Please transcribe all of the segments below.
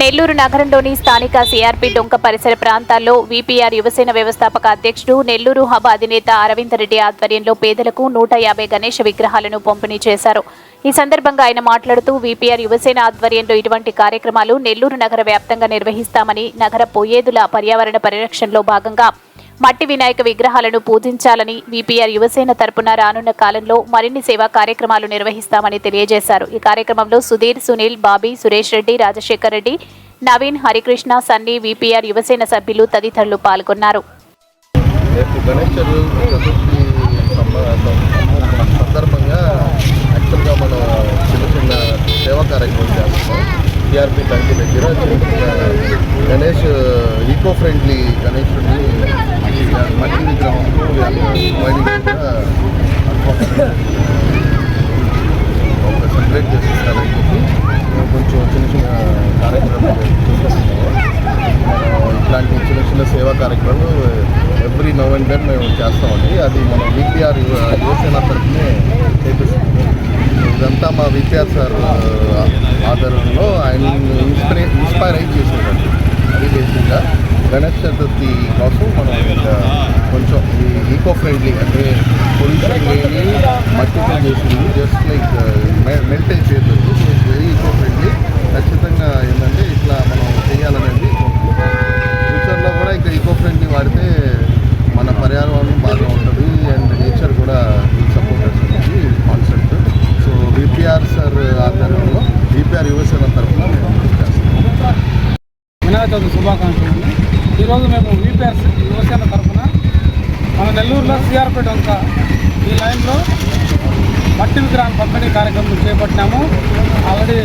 నెల్లూరు నగరంలోని స్థానిక సిఆర్పి డొంక పరిసర ప్రాంతాల్లో విపిఆర్ యువసేన వ్యవస్థాపక అధ్యక్షుడు నెల్లూరు హబ్ అధినేత అరవింద్ రెడ్డి ఆధ్వర్యంలో పేదలకు నూట యాభై గణేష విగ్రహాలను పంపిణీ చేశారు. ఈ సందర్భంగా ఆయన మాట్లాడుతూ విపిఆర్ యువసేన ఆధ్వర్యంలో ఇటువంటి కార్యక్రమాలు నెల్లూరు నగర వ్యాప్తంగా నిర్వహిస్తామని నగర పోయేదుల పర్యావరణ పరిరక్షణలో భాగంగా మట్టి వినాయక విగ్రహాలను పూజించాలని విపిఆర్ యువసేన తరపున రానున్న కాలంలో మరిన్ని సేవా కార్యక్రమాలు నిర్వహిస్తామని తెలియజేశారు. ఈ కార్యక్రమంలో సుధీర్ సునీల్ బాబీ సురేష్ రెడ్డి రాజశేఖర్ రెడ్డి నవీన్ హరికృష్ణ సన్నీ విపిఆర్ యువసేన సభ్యులు తదితరులు పాల్గొన్నారు. సందర్భంగా యాక్చువల్గా చిన్న చిన్న సేవా కార్యక్రమం చేస్తున్నాం టీఆర్పీ తండ్రి దగ్గర చిన్న గణేష్ ఈకో ఫ్రెండ్లీ గణేషుడిని మట్టి విగ్రహం ఒక సెలబ్రేట్ చేసిస్తారని చెప్పి కొంచెం చిన్న చిన్న కార్యక్రమాలు ఇట్లాంటి చిన్న చిన్న సేవా కార్యక్రమాలు ఎవ్రీ నవ్ అండ్ దెన్ మేము చేస్తామండి. అది మన విపిఆర్ uh, యువసేన తరఫునే చేపిస్తాం. ఇదంతా మా విపిఆర్ సార్ ఆధారంలో ఆయన ఇన్స్పైర్ ఇన్స్పైర్ అయి చేసేదండి. అది బేసిక్గా గణేష్ చతుర్థి కోసం మనం ఇంకా కొంచెం ఈకో ఫ్రెండ్లీ అంటే పొల్యూషన్ లేని మట్టితో చేసింది. జస్ట్ లైక్ మెయింటైన్ చేయలేదు వెరీ ఈకో ఫ్రెండ్లీ ఖచ్చితంగా ఏంటంటే ఇట్లా మనం చేయాలనేది ఫ్యూచర్లో కూడా ఇంకా ఈకో ఫ్రెండ్లీ వాడితే మన పర్యావరణం బాగా ఉంటుంది అండ్ నేచర్ కూడా సపోర్ట్ చేస్తుంది కాన్సెప్ట్ సో కేఆర్ సార్ ఆధ్వర్యంలో డిపిఆర్ యువసేన తరఫున మేము చేస్తాం వినాయక చవితి శుభాకాంక్షలు ఈరోజు మేము విపిఆర్ యువసేన తరఫున మన నెల్లూరులో సిఆర్పేట వంక ఈ లైన్లో మట్టి విగ్రహం పంపిణీ కార్యక్రమం చేపట్టినాము. ఆల్రెడీ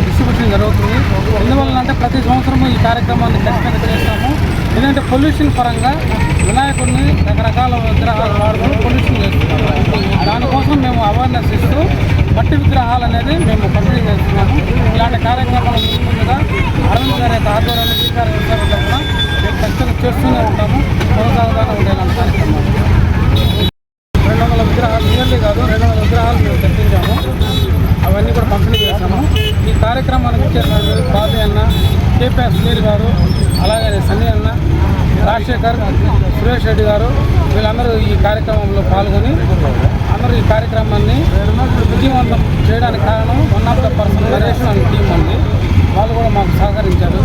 డిస్ట్రిబ్యూషన్ జరుగుతుంది. ఎందువలన అంటే ప్రతి సంవత్సరము ఈ కార్యక్రమాన్ని ఖచ్చితంగా చేస్తాము ఎందుకంటే పొల్యూషన్ పరంగా వినాయకుడిని రకరకాల విగ్రహాలు వాడుతూ పొల్యూషన్ చేస్తున్నాము దానికోసం మేము అవేర్నెస్ ఇస్తూ మట్టి విగ్రహాలు అనేది మేము పంపిణీ చేస్తున్నాము. ఇలాంటి కార్యక్రమాలు ముందుగా అరవింద్ గారి యొక్క ఆధ్వర్యంలో శ్రీకారం విచారణ మేము ఖచ్చితంగా చేస్తూనే ఉంటాము. కొనసాగుతూనే ఉండే కార్యక్రమాలు రెండు వందల విగ్రహాలు నియర్లీ కాదు రెండు వందల విగ్రహాలు మేము తెప్పించాము అవన్నీ కూడా పంపిణీ చేశాము. ఈ కార్యక్రమానికి ఇచ్చేసిన బాబీ అన్న కేపీఎస్ సునీల్ గారు అలాగే సన్నీ అన్న రాజశేఖర్ సురేష్ రెడ్డి గారు వీళ్ళందరూ ఈ కార్యక్రమంలో పాల్గొని అందరూ ఈ కార్యక్రమాన్ని విజయవంతం చేయడానికి కారణం one of the person narration and team అండి వాళ్ళు కూడా మాకు సహకరించారు.